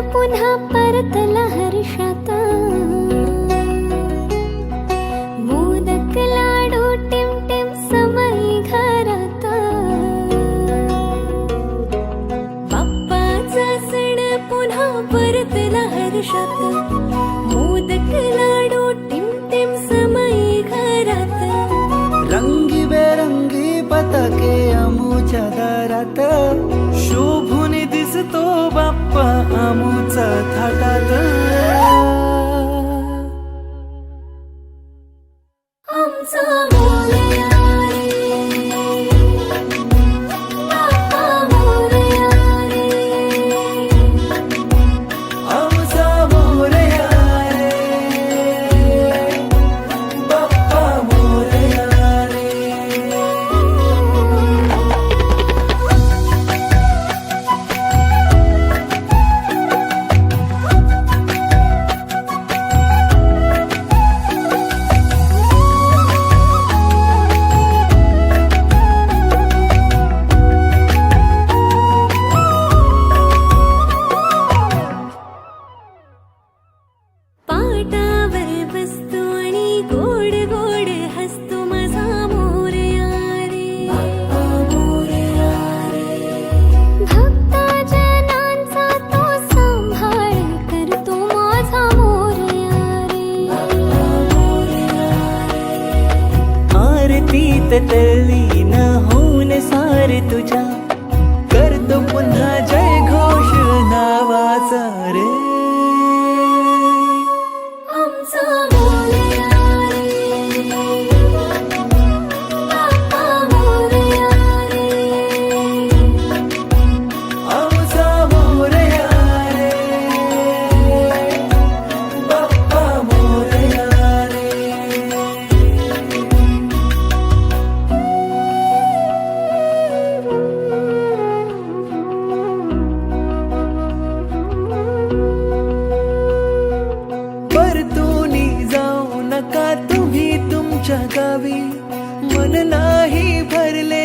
पुन्हा परतला हर्षाता. मोदक लाडू टिम टिम समई घरात. बाप्पाचा सण पुन्हा परतला हर्षात. मोदक लाडू टिम टिम समई घरात. रंगीबेरंगी पताके आमूच्या दारात. so आरतीत तल्लीन होऊन सार तुझ्या. करतो पुन्हा जय घोष नावाचा. तुझ्या गावी मन नाही भरले.